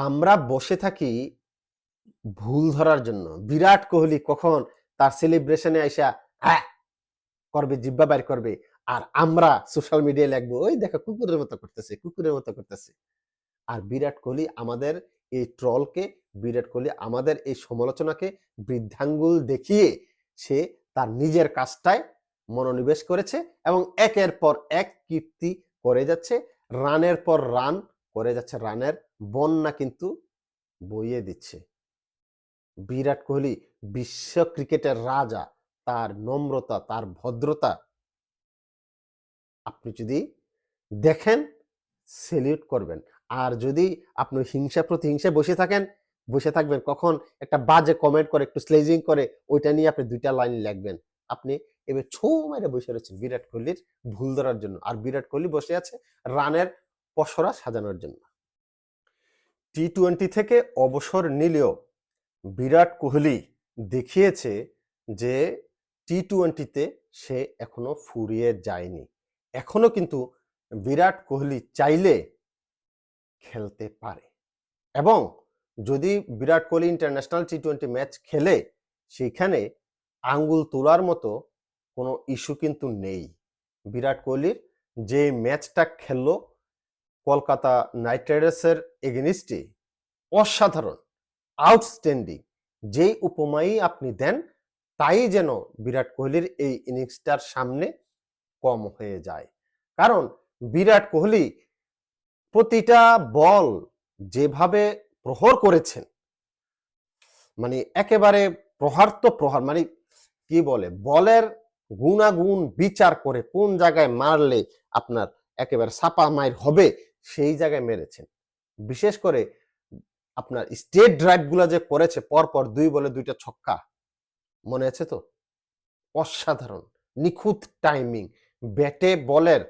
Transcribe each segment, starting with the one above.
আমরা বসে থাকি ভুল ধরার জন্য। বিরাট কোহলি কখন তার সেলিব্রেশনে আইসা হ্যাঁ করবে জিব্বা বাইর করবে। আর আমরা সোশ্যাল মিডিয়ায় লিখব ওই দেখো, কুকুরের মতো করতেছে, কুকুরের মতো করতেছে। আর বিরাট কোহলি আমাদের এই ট্রলকে বিরাট কোহলি আমাদের এই সমালোচনাকে বৃদ্ধাঙ্গুল দেখিয়ে সে তার নিজের কাজটায় মনোনিবেশ করেছে এবং একের পর এক কীর্তি করে যাচ্ছে। রানের পর রান করে যাচ্ছে রানের বন্যা কিন্তু বইয়ে দিচ্ছে। বিরাট কোহলি বিশ্ব ক্রিকেটের রাজা, তার নম্রতা, তার ভদ্রতা। আপনি যদি দেখেন সেলিউট করবেন। আর যদি আপনি হিংসা প্রতিহিংসায় বসে থাকেন, বসে থাকবেন কখন? একটা বাজে কমেন্ট করে, একটু স্লেজিং করে, ওইটা নিয়ে আপনি দুইটা লাইন লিখবেন। আপনি এবার ছো মেরে বসে রয়েছেন বিরাট কোহলির ভুল ধরার জন্য। আর বিরাট কোহলি বসে আছে রানের পসরা সাজানোর জন্য। টি টোয়েন্টি থেকে অবসর নিলেও বিরাট কোহলি দেখিয়েছে যে টি টোয়েন্টিতে সে এখনও ফুরিয়ে যায়নি। এখনও কিন্তু বিরাট কোহলি চাইলে খেলতে পারে। এবং যদি Virat Kohli international T twenty match খেলে সেইখানে আঙ্গুল তোলার মতো কোনো ইস্যু কিন্তু নেই। বিরাট কোহলির যে ম্যাচটা খেললো কলকাতা নাইট রাইডার্সের এগেনিস্টে অসাধারণ আউটস্ট্যান্ডিং যেই উপমাই আপনি দেন, তাই যেন বিরাট কোহলির এই ইনিংসটার সামনে কম হয়ে যায়। কারণ বিরাট কোহলি প্রতিটা বল যেভাবে প্রহর করেছেন মানে একেবারে প্রহার তো প্রহার মানে কি বলে, বলের গুণাগুণ বিচার করে কোন জায়গায় মারলে আপনার একেবারে সাপা মাইর হবে সেই জায়গায় মেরেছেন। বিশেষ করে আপনার স্টেট ড্রাইভগুলো যে করেছে পরপর দুই বলে দুইটা ছক্কা, মনে আছে তো? অসাধারণ, নিখুঁত টাইমিং ব্যাটে বলের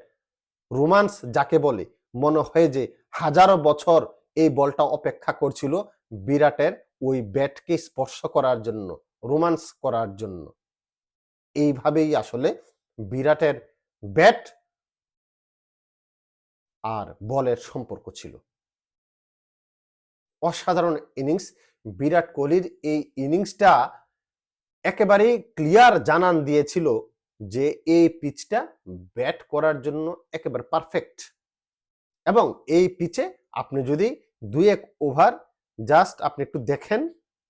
রোমান্স যাকে বলে, মনে হয় যে হাজারো বছর এই বলটা অপেক্ষা করছিল বিরাটের ওই ব্যাটকে স্পর্শ করার জন্য রোমান্স করার জন্য। এইভাবেই আসলে বিরাটের ব্যাট আর বলের সম্পর্ক ছিল। অসাধারণ ইনিংস। বিরাট কোহলির এই ইনিংসটা একেবারেই ক্লিয়ার জানান দিয়েছিল যে এই পিচটা ব্যাট করার জন্য একেবারে পারফেক্ট। এবং এই পিচে আপনি যদি দুই এক ওভার জাস্ট আপনি একটু দেখেন,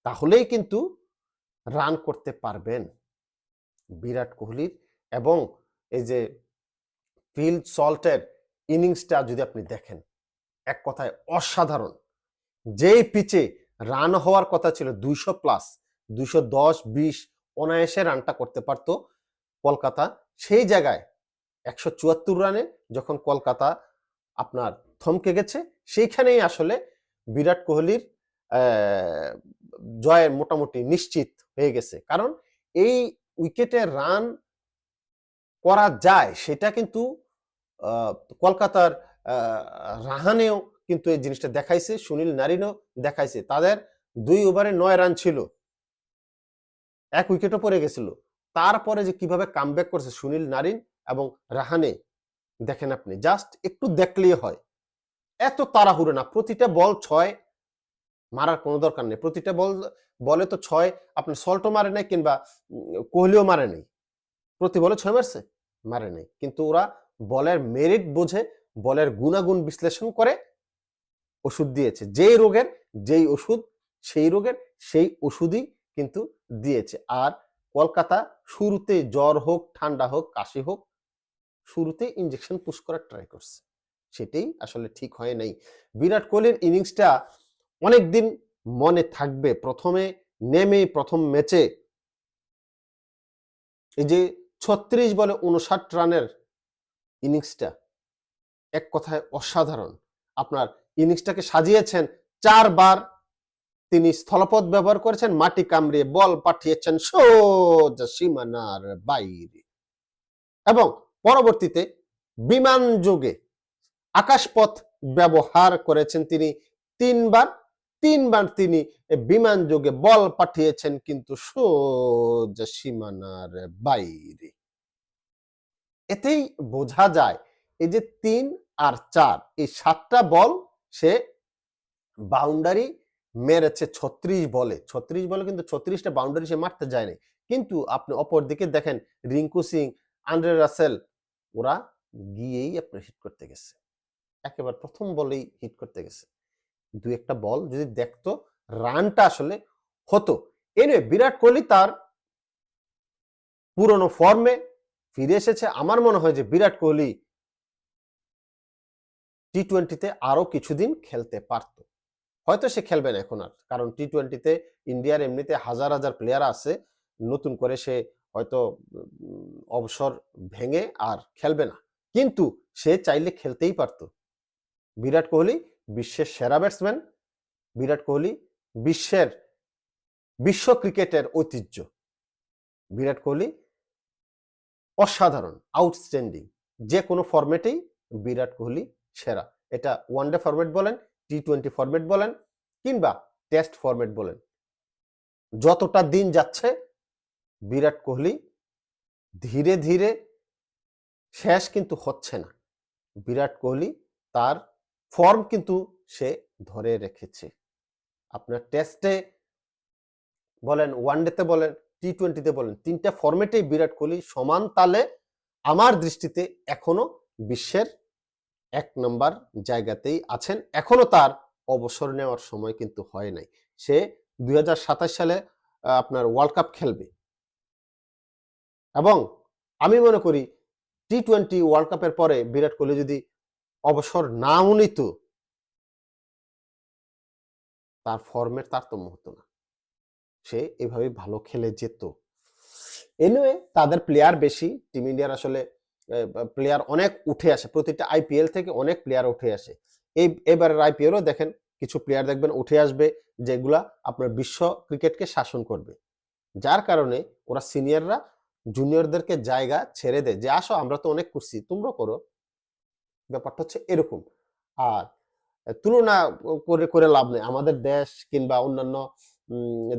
তাহলেই কিন্তু রান করতে পারবেন। বিরাট কোহলির এবং এই যে ফিল সল্টের ইনিংসটা যদি আপনি দেখেন, এক কথায় অসাধারণ। যেই পিচে রান হওয়ার কথা ছিল দুইশো প্লাস দুইশো দশ, বিশ, অনায়াসে রানটা করতে পারত কলকাতা। সেই জায়গায় একশো চুয়াত্তর রানে যখন কলকাতা আপনার থমকে গেছে, সেইখানেই আসলে বিরাট কোহলির জয়ের মোটামুটি নিশ্চিত হয়ে গেছে। কারণ এই উইকেটে রান করা যায়, সেটা কিন্তু কলকাতার রাহানেও কিন্তু এই জিনিসটা দেখাইছে, সুনীল নারিনও দেখাইছে। তাদের দুই ওভারে নয় রান ছিল। এক উইকেটও পড়ে গেছিল। তারপরে যে কীভাবে কামব্যাক করছে সুনীল নারিন এবং রাহানে, দেখেন আপনি জাস্ট একটু দেখলেই হয়। এত তাড়াহুড়ো না, প্রতিটা বল ছয়, মারার কোনো দরকার নেই। প্রতিটা বল, বলে তো ছয়, আপনি সল্টও মারে নাই কিংবা কোহলিও মারে নেই। প্রতি বলে ছয় মারছে? মারে নেই। কিন্তু ওরা বলের মেরিট বোঝে, বলের গুণাগুণ বিশ্লেষণ করে ওষুধ দিয়েছে। যেই রোগের, যেই ওষুধ, সেই রোগের, সেই ওষুধই কিন্তু দিয়েছে। আর কলকাতা শুরুতে জ্বর হোক, ঠান্ডা হোক, কাশি হোক, শুরুতে ইঞ্জেকশন পুশ করার ট্রাই করছে। সেটাই আসলে ঠিক হয় নাই। বিরাট কোহলির ইনিংসটা অনেকদিন মনে থাকবে। প্রথমে নেমে প্রথম ম্যাচে এই যে ছত্রিশ বলে উনষাট রানের ইনিংসটা এক কথায় অসাধারণ। আপনার ইনিংসটাকে সাজিয়েছেন চারবার। তিনি স্থলপথ ব্যবহার করেছেন, মাটি কামড়িয়ে বল পাঠিয়েছেন সোজা সীমানার বাইরে। এবং পরবর্তীতে বিমান যোগে আকাশপথ ব্যবহার করেছেন তিনি তিনবার। তিনবার তিনি বিমান যোগে বল পাঠিয়েছেন কিন্তু সোজা সীমানার বাইরে। এতেই বোঝা যায় এই যে তিন আর চার, এই সাতটা বল সে বাউন্ডারি মেরেছে ছত্রিশ বলে। ছত্রিশ বলে কিন্তু ছত্রিশটা বাউন্ডারি সে মারতে যায়নি। কিন্তু আপনি অপর দিকে দেখেন রিঙ্কু সিং আন্ড্রে রাসেল, ওরা গিয়েই আপনার হিট করতে গেছে। একেবারে প্রথম বলেই হিট করতে গেছে। দু একটা বল যদি দেখতো, রানটা আসলে হতো। এনে বিরাট কোহলি তার পুরনো ফর্মে ফিরে এসেছে। আমার মনে হয় যে বিরাট কোহলি টি টোয়েন্টিতে আরও কিছুদিন খেলতে পারত। হয়তো সে খেলবে না এখন আর, কারণ টি টোয়েন্টিতে ইন্ডিয়ার এমনিতে হাজার হাজার প্লেয়ার আছে, নতুন করে সে হয়তো অবসর ভেঙে আর খেলবে না। কিন্তু সে চাইলে খেলতেই পারত। বিরাট কোহলি বিশ্বের সেরা ব্যাটসম্যান বিরাট কোহলি বিশ্বের বিশ্ব ক্রিকেটের ঐতিহ্য। বিরাট কোহলি অসাধারণ আউটস্ট্যান্ডিং যে কোনো ফরম্যাটেই বিরাট কোহলি সেরা। এটা ওয়ানডে ফরম্যাট বলেন টি টোয়েন্টি ফরম্যাট বলেন, কিংবা টেস্ট ফরম্যাট বলেন। যতটা দিন যাচ্ছে, বিরাট কোহলি ধীরে ধীরে শেষ কিন্তু হচ্ছে না। বিরাট কোহলি তার ফর্ম কিন্তু সে ধরে রেখেছে। আপনার টেস্টে বলেন, ওয়ানডেতে বলেন টি টোয়েন্টিতে বলেন, তিনটা ফর্মেটেই বিরাট কোহলি সমান তালে আমার দৃষ্টিতে এখনও বিশ্বের এক নম্বর জায়গাতেই আছেন। এখনও তার অবসর নেওয়ার সময় কিন্তু হয় নাই। সে দুই হাজার সাতাশ সালে আপনার ওয়ার্ল্ড কাপ খেলবে। এবং আমি মনে করি টি টোয়েন্টি ওয়ার্ল্ড কাপের পরে বিরাট কোহলি যদি অবসর নাও নিত, তার ফর্মের তারতম্য হতো না। সে এভাবে ভালো খেলে যেত। এনিওয়ে তাদের প্লেয়ার বেশি। টিম ইন্ডিয়ার আসলে প্লেয়ার অনেক উঠে আসে। প্রতিটা আইপিএল থেকে অনেক প্লেয়ার উঠে আসে। এই, এবারের আইপিএলও দেখেন, কিছু প্লেয়ার দেখবেন উঠে আসবে যেগুলা আপনার বিশ্ব ক্রিকেটকে শাসন করবে। যার কারণে ওরা সিনিয়ররা জুনিয়রদেরকে জায়গা ছেড়ে দেয়। যে, আসো, আমরা তো অনেক করছি তোমরা করো। ব্যাপারটা হচ্ছে এরকম। আর, তুলনা করে করে লাভ নেই। আমাদের দেশ কিংবা অন্যান্য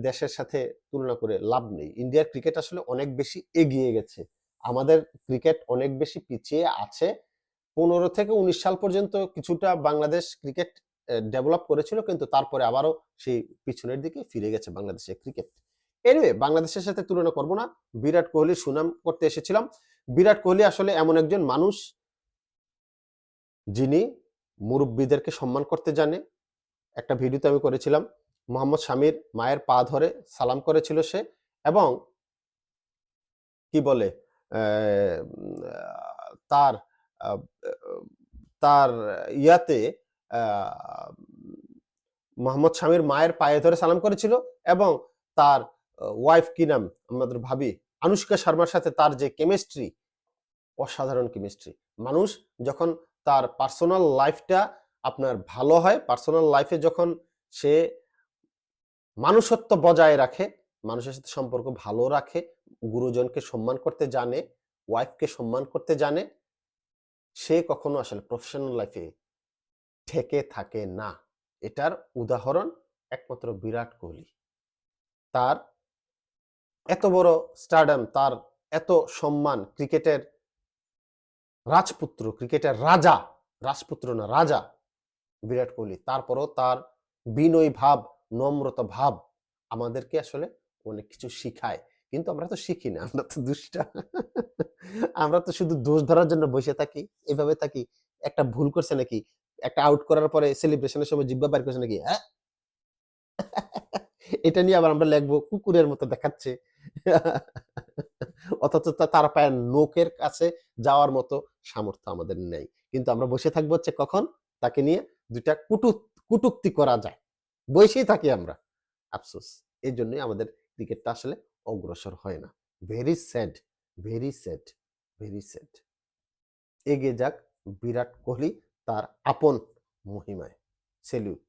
দেশের সাথে তুলনা করে লাভ নেই। ইন্ডিয়ার ক্রিকেট আসলে অনেক বেশি এগিয়ে গেছে। আমাদের ক্রিকেট অনেক বেশি পিছিয়ে আছে। পনেরো থেকে উনিশ সাল পর্যন্ত কিছুটা বাংলাদেশ ক্রিকেট ডেভেলপ করেছিল, কিন্তু তারপরে আবারও সেই পিছনের দিকে ফিরে গেছে বাংলাদেশের ক্রিকেট এনিওয়ে বাংলাদেশের সাথে তুলনা করব না। বিরাট কোহলির সুনাম করতে এসেছিলাম। বিরাট কোহলি আসলে এমন একজন মানুষ যিনি মুরব্বীদেরকে সম্মান করতে জানে। একটা ভিডিওতে আমি করেছিলাম। মোহাম্মদ শামির মায়ের পা ধরে সালাম করেছিল সে এবং কি বলে তার তার ইয়াতে মোহাম্মদ শামির মায়ের পায়ে ধরে সালাম করেছিল এবং তার ওয়াইফ কি নাম, আমাদের ভাবি আনুষ্কা শর্মার সাথে তার যে কেমিস্ট্রি অসাধারণ কেমিস্ট্রি মানুষ যখন তার পার্সোনাল লাইফটা আপনার ভালো হয় পার্সোনাল লাইফে যখন সে মানুষত্ব বজায় রাখে, মানুষের সাথে সম্পর্ক ভালো রাখে, গুরুজনকে সম্মান করতে জানে ওয়াইফকে সম্মান করতে জানে, সে কখনো আসলে প্রফেশনাল লাইফে ঠেকে থাকে না। এটার উদাহরণ একমাত্র বিরাট কোহলি। তার এত বড় স্টারডাম তার এত সম্মান, ক্রিকেটের রাজপুত্র, ক্রিকেটের রাজা, রাজপুত্র না, রাজা বিরাট কোহলি। তারপরও তার বিনয়ী ভাব নম্রতা ভাব আমাদেরকে আসলে অনেক কিছু শিখায়। কিন্তু আমরা তো শিখি না, আমরা তো দুষ্টা। আমরা তো শুধু দোষ ধরার জন্য বসে থাকি, এভাবে থাকি। একটা ভুল করছে নাকি? একটা আউট করার পরে সেলিব্রেশনের সময় জিব্বা বাইর করছে নাকি? হ্যাঁ? এটা নিয়ে আবার আমরা লিখব, কুকুরের মতো দেখাচ্ছে। অথচ তার পায়ের নোকের কাছে যাওয়ার মতো সামর্থ্য আমাদের নেই। কিন্তু আমরা বসে থাকব হচ্ছে কখন? তাকে নিয়ে দুইটা কুটু কুটুক্তি করা যায়। বসেই থাকি আমরা। আফসোস এই জন্যই আমাদের ক্রিকেটটা আসলে অগ্রসর হয় না। Very sad very sad very sad এগিয়ে যাক, বিরাট কোহলি তার আপন মহিমায়। সেলিউট